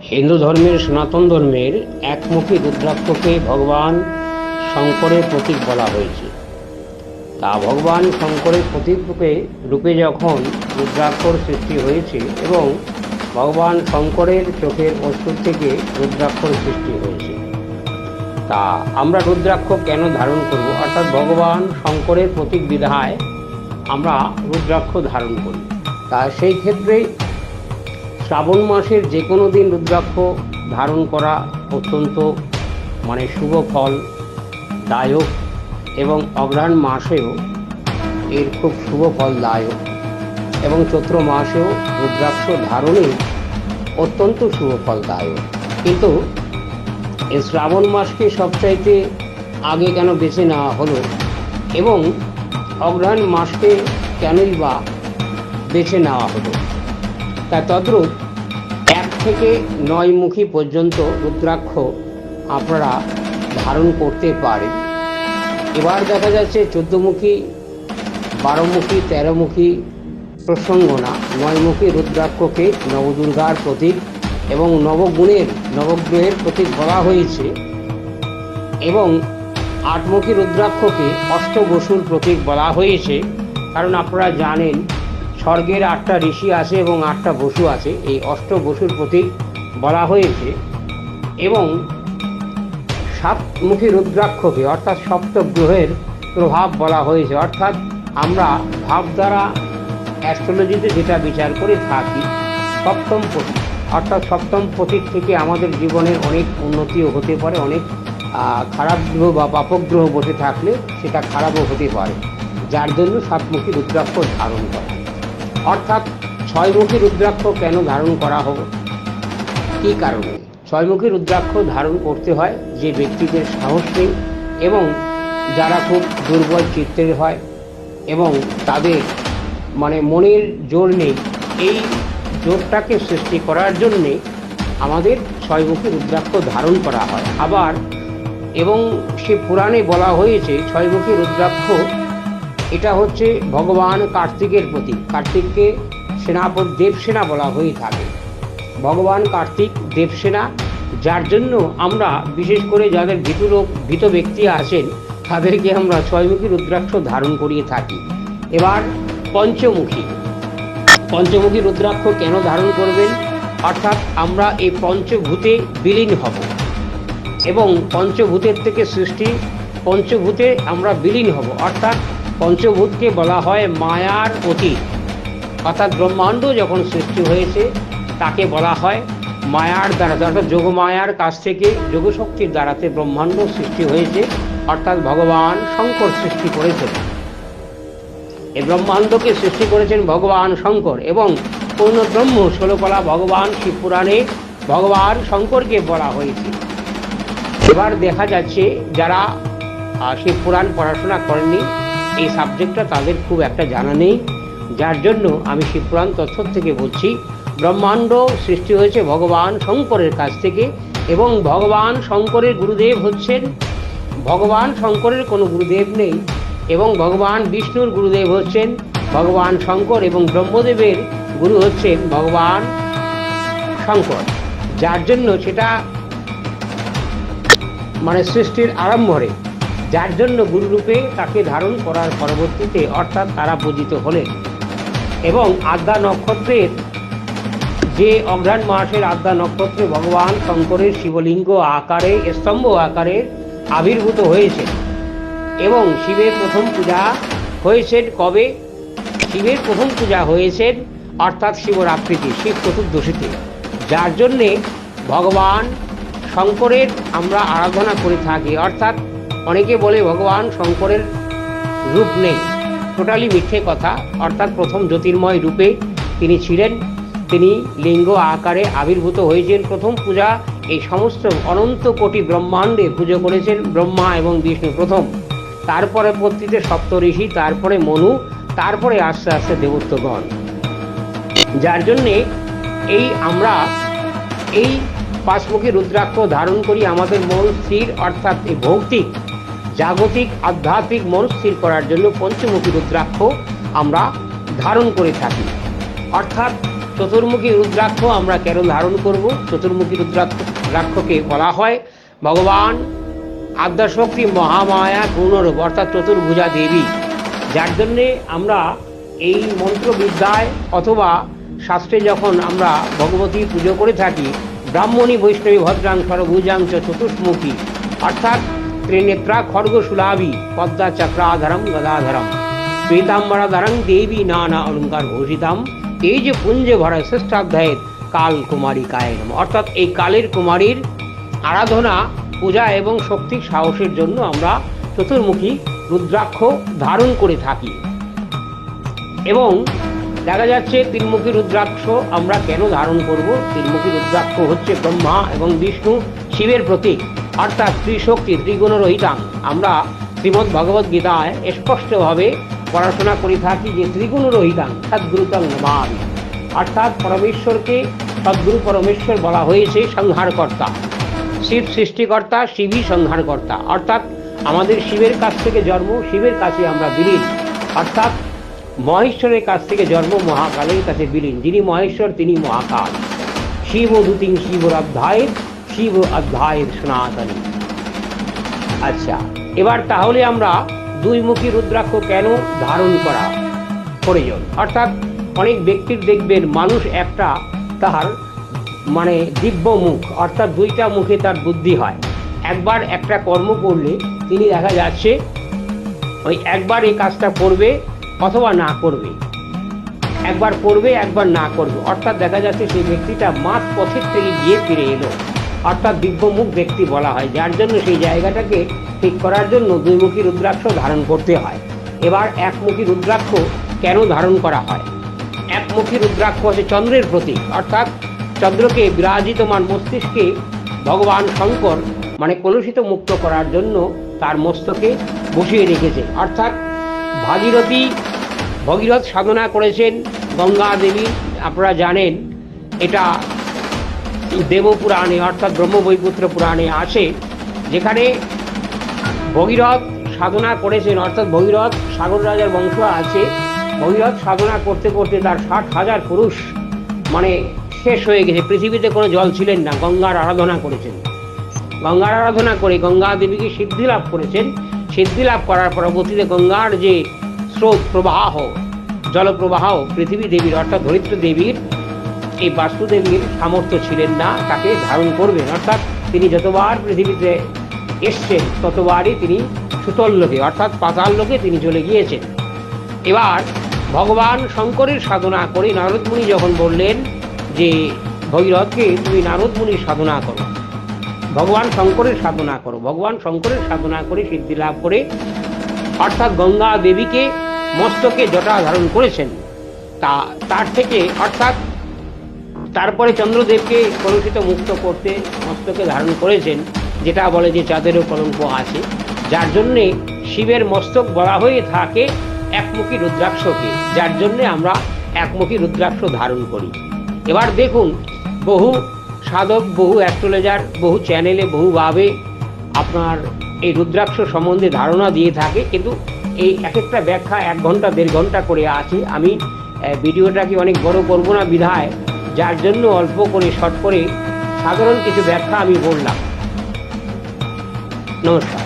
হিন্দু ধর্মের, সনাতন ধর্মের একমুখী রুদ্রাক্ষকে ভগবান শঙ্করের প্রতীক বলা হয়েছে। তা ভগবান শঙ্করের প্রতীক রূপে রূপে যখন রুদ্রাক্ষর সৃষ্টি হয়েছে এবং ভগবান শঙ্করের চোখের অস্ত্র থেকে রুদ্রাক্ষর সৃষ্টি হয়েছে। তা আমরা রুদ্রাক্ষ কেন ধারণ করব? অর্থাৎ ভগবান শঙ্করের প্রতীক বিধায় আমরা রুদ্রাক্ষ ধারণ করি। তা সেই ক্ষেত্রে শ্রাবণ মাসের যে কোনো দিন রুদ্রাক্ষ ধারণ করা অত্যন্ত মানে শুভ ফল, দায়ক এবং অগ্রহায়ণ মাসেও এর খুব শুভ ফলদায়ক এবং চৈত্র মাসেও রুদ্রাক্ষ ধারণে অত্যন্ত শুভ ফলদায়ক কিন্তু এই শ্রাবণ মাসকে সবচাইতে আগে কেন বেছে নেওয়া হলো এবং অগ্রহায়ণ মাসকে কেনই বা বেছে নেওয়া হলো? তা তদ্রূপ এক থেকে নয় মুখী পর্যন্ত রুদ্রাক্ষ আপনারা ধারণ করতে পারেন। এবার দেখা যাচ্ছে চোদ্দমুখী বারোমুখী তেরোমুখী প্রসঙ্গ না। নয়মুখী রুদ্রাক্ষকে নবদুর্গার প্রতীক এবং নবগুণের, নবগ্রহের প্রতীক বলা হয়েছে এবং আটমুখী রুদ্রাক্ষকে অষ্টবসুর প্রতীক বলা হয়েছে। কারণ আপনারা জানেন স্বর্গের আটটা ঋষি আছে এবং আটটা বসু আছে। এই অষ্ট বসুর প্রতীক বলা হয়েছে এবং সাতমুখী রুদ্রাক্ষকে অর্থাৎ সপ্ত গ্রহের প্রভাব বলা হয়েছে। অর্থাৎ আমরা ভাব দ্বারা অ্যাস্ট্রোলজিতে যেটা বিচার করে থাকি, সপ্তম প্রতীক অর্থাৎ সপ্তম প্রতীক থেকে আমাদের জীবনের অনেক উন্নতিও হতে পারে, অনেক খারাপ গ্রহ বা পাপক গ্রহ বসে থাকলে সেটা খারাপও হতে পারে। যার জন্য সাতমুখী রুদ্রাক্ষ ধারণ করা। অর্থাৎ ছয়মুখী রুদ্রাক্ষ কেন ধারণ করা হবে কী কারণে? ছয়মুখী রুদ্রাক্ষ ধারণ করতে হয় যে ব্যক্তিদের সাহস নেই এবং যারা খুব দুর্বল চিত্তের হয় এবং তাদের মানে মনের জোর নেই। এই জোরটাকে সৃষ্টি করার জন্যে আমাদের ছয়মুখী রুদ্রাক্ষ ধারণ করা হয়। আবার এবং সে পুরাণে বলা হয়েছে, ছয়মুখী রুদ্রাক্ষ এটা হচ্ছে ভগবান কার্তিকের প্রতীক। কার্তিককে সেনাপতি দেবসেনা বলা হয়ে থাকে। ভগবান কার্তিক দেবসেনা, যার জন্য আমরা বিশেষ করে যাদের ভীতু লোক, ভীত ব্যক্তি আছেন, তাদেরকে আমরা ছয়মুখী রুদ্রাক্ষ ধারণ করিয়ে থাকি। এবার পঞ্চমুখী। পঞ্চমুখী রুদ্রাক্ষ কেন ধারণ করবেন? অর্থাৎ আমরা এই পঞ্চভূতে বিলীন হব। এবং পঞ্চভূতের থেকে সৃষ্টি, পঞ্চভূতে আমরা বিলীন হব। অর্থাৎ পঞ্চভূতকে বলা হয় মায়ার অতীত। অর্থাৎ ব্রহ্মাণ্ড যখন সৃষ্টি হয়েছে, তাকে বলা হয় মায়ার দ্বারা। অর্থাৎ যোগমায়ার কাছ থেকে যোগশক্তির দ্বারাতে ব্রহ্মাণ্ড সৃষ্টি হয়েছে, অর্থাৎ ভগবান শঙ্কর সৃষ্টি করেছেন। এই ব্রহ্মাণ্ডকে সৃষ্টি করেছেন ভগবান শঙ্কর এবং পূর্ণ ব্রহ্ম ষোলকলা ভগবান শিবপুরাণে ভগবান শঙ্করকে বলা হয়েছে। এবার দেখা যাচ্ছে যারা শিবপুরাণ পড়াশোনা করেননি এই সাবজেক্টটা তাদের খুব একটা জানা নেই। যার জন্য আমি শিবপুরাণ তথ্য থেকে বলছি, ব্রহ্মাণ্ড সৃষ্টি হয়েছে ভগবান শঙ্করের কাছ থেকে এবং ভগবান শঙ্করের গুরুদেব হচ্ছেন। ভগবান শঙ্করের কোনো গুরুদেব নেই এবং ভগবান বিষ্ণুর গুরুদেব হচ্ছেন। ভগবান শঙ্কর এবং ব্রহ্মদেবের গুরু হচ্ছেন ভগবান শঙ্কর। যার জন্য সেটা মানে সৃষ্টির আরম্ভরে যার জন্য গুরুরূপে তাকে ধারণ করার পরবর্তীতে অর্থাৎ তারা পূজিত হলেন। এবং আদ্যা নক্ষত্রের যে অঘ্রাণ মাসের আদ্যা নক্ষত্রে ভগবান শঙ্করের শিবলিঙ্গ আকারে, স্তম্ভ আকারে আবির্ভূত হয়েছে। এবং শিবের প্রথম পূজা হয়েছেন কবে? শিবের প্রথম পূজা হয়েছেন অর্থাৎ শিবরাত্রিতে, শিব চতুর্দশীতে। যার জন্যে ভগবান শঙ্করের আমরা আরাধনা করে থাকি। অর্থাৎ অনেকে বলে ভগবান শঙ্করের রূপ নেই। টোটালি মিথ্যে কথা। অর্থাৎ প্রথম জ্যোতির্ময় রূপে তিনি ছিলেন। তিনি লিঙ্গ আকারে আবির্ভূত হয়েছেন। প্রথম পূজা এই সমস্ত অনন্ত কোটি ব্রহ্মাণ্ডে পুজো করেছেন ব্রহ্মা এবং বিষ্ণু প্রথম। তারপরে পত্রিতে সপ্তঋষি তারপরে মনু, তারপরে আস্তে আস্তে দেবত্বগণ যার জন্যে এই আমরা এই পাঁচমুখী রুদ্রাক্ষ ধারণ করি। আমাদের মন স্থির, অর্থাৎ এই ভৌতিক জাগতিক আধ্যাত্মিক মন স্থির করার জন্য পঞ্চমুখী রুদ্রাক্ষ আমরা ধারণ করে থাকি। অর্থাৎ চতুর্মুখী রুদ্রাক্ষ আমরা কেন ধারণ করব? চতুর্মুখী রুদ্রাক্ষ, রুদ্রাক্ষকে বলা হয় ভগবান আদ্যাশক্তি মহামায়া গুণরূপ, অর্থাৎ চতুর্ভুজা দেবী। যার জন্যে আমরা এই মন্ত্রবিদ্যায় অথবা শাস্ত্রে যখন আমরা ভগবতী পুজো করে থাকি, ব্রাহ্মণী, বৈষ্ণবী, ভদ্রাং, সরভুজাং চতুর্মুখী অর্থাৎ ত্রিনেত্রা খড়গশুলাভি পদ্মা চক্রাধরম গদাধরম পীতাম্বরাধরং দেবী নানা অলঙ্কার ভূষিতাম যে পুঞ্জে ভরা শ্রেষ্ঠাধ্যায়ের কাল কুমারী কায়নম অর্থাৎ এই কালের কুমারীর আরাধনা, পূজা এবং শক্তি সাহসের জন্য আমরা চতুর্মুখী রুদ্রাক্ষ ধারণ করে থাকি। এবং দেখা যাচ্ছে তিনমুখী রুদ্রাক্ষ আমরা কেন ধারণ করব? তিনমুখী রুদ্রাক্ষ হচ্ছে ব্রহ্মা এবং বিষ্ণু। শিবের প্রতীক, অর্থাৎ ত্রিশক্তি ত্রিগুণ রহিতাং আমরা শ্রীমদ্ ভগবদ গীতায় স্পষ্টভাবে পড়াশোনা করে থাকি যে ত্রিগুণ রহিতাং সদ্গুরুতং নমামি অর্থাৎ পরমেশ্বরকে সদ্গুরু পরমেশ্বর বলা হয়েছে সংহারকর্তা। শিব সৃষ্টিকর্তা, শিবই সংহারকর্তা। অর্থাৎ আমাদের শিবের কাছ থেকে জন্ম, শিবের কাছে আমরা বিলীন। অর্থাৎ মহেশ্বরের কাছ থেকে জন্ম, মহাকালের কাছে বিলীন। যিনি মহেশ্বর, তিনি মহাকাল। শিব ও দুতিং শিবর অধ্যায়ের শিব অধ্যায়ের সনাতনী। আচ্ছা এবার তাহলে আমরা দুই দুইমুখী রুদ্রাক্ষ কেন ধারণ করা প্রয়োজন? অর্থাৎ অনেক ব্যক্তির দেখবেন, মানুষ একটা তাহার মানে দিব্য মুখ, অর্থাৎ দুইটা মুখে তার বুদ্ধি হয়। একবার একটা কর্ম করলে তিনি দেখা যাচ্ছে ওই একবার এই কাজটা করবে অথবা না করবে। একবার করবে, একবার না করবে। অর্থাৎ দেখা যাচ্ছে সেই ব্যক্তিটা মাঠ পথের থেকে গিয়ে ফিরে এলো। অর্থাৎ দিব্যমুখ ব্যক্তি বলা হয়, যার জন্য সেই জায়গাটাকে ঠিক করার জন্য দুইমুখী রুদ্রাক্ষ ধারণ করতে হয়। এবার একমুখী রুদ্রাক্ষ কেন ধারণ করা হয়? একমুখী রুদ্রাক্ষ হচ্ছে চন্দ্রের প্রতীক, অর্থাৎ চন্দ্রকে বিরাজিতমান মস্তিষ্কে ভগবান শঙ্কর মানে কলুষিত মুক্ত করার জন্য তার মস্তকে বসিয়ে রেখেছে অর্থাৎ ভাগীরথী ভগীরথ সাধনা করেছেন গঙ্গা দেবী আপনারা জানেন, এটা দেবপুরাণে অর্থাৎ ব্রহ্মবৈপুত্র পুরাণে আছে যেখানে ভগীরথ সাধনা করেছেন। অর্থাৎ ভগীরথ সাগর রাজার বংশ আছে। ভগীরথ সাধনা করতে করতে তার ষাট হাজার পুরুষ মানে শেষ হয়ে গেছে। পৃথিবীতে কোনো জল ছিলেন না। গঙ্গার আরাধনা করেছেন। গঙ্গার আরাধনা করে গঙ্গা দেবীকে সিদ্ধি লাভ করেছেন। সিদ্ধি লাভ করার পরবর্তীতে গঙ্গার যে স্রোত প্রবাহ, জলপ্রবাহ, পৃথিবী দেবীর, অর্থাৎ ধরিত্র দেবীর এই বাস্তুদেবীর সামর্থ্য ছিলেন না, তাকে ধারণ করবেন। অর্থাৎ তিনি যতবার পৃথিবীতে এসছেন, ততবারই তিনি সুতল লোকে, অর্থাৎ পাতাল লোকে তিনি চলে গিয়েছেন। এবার ভগবান শঙ্করের সাধনা করে নারদমুনি যখন বললেন যে ভগীরথকে তুমি নারদমুনির সাধনা করো, ভগবান শঙ্করের সাধনা করো, ভগবান শঙ্করের সাধনা করে সিদ্ধি লাভ করে, অর্থাৎ গঙ্গা দেবীকে মস্তকে জটা ধারণ করেছেন। তা, তার থেকে, অর্থাৎ তারপরে চন্দ্রদেবকে কলুষিত মুক্ত করতে মস্তকে ধারণ করেছেন, যেটা বলে যে চাঁদেরও কলঙ্ক আছে। যার জন্যে শিবের মস্তক বলা হয়ে থাকে একমুখী রুদ্রাক্ষকে, যার জন্যে আমরা একমুখী রুদ্রাক্ষ ধারণ করি। এবার দেখুন, বহু সাধক, বহু অ্যাস্ট্রোলজার, বহু চ্যানেলে বহুভাবে আপনার এই রুদ্রাক্ষ সম্বন্ধে ধারণা দিয়ে থাকে, কিন্তু এই এক একটা ব্যাখ্যা এক ঘণ্টা, দেড় ঘণ্টা করে আছে। আমি ভিডিওটাকে অনেক বড় করব না বিধায় যার জন্য অল্প করে শর্ট করে সাধারণ কিছু ব্যাখ্যা আমি বললাম। নমস্কার।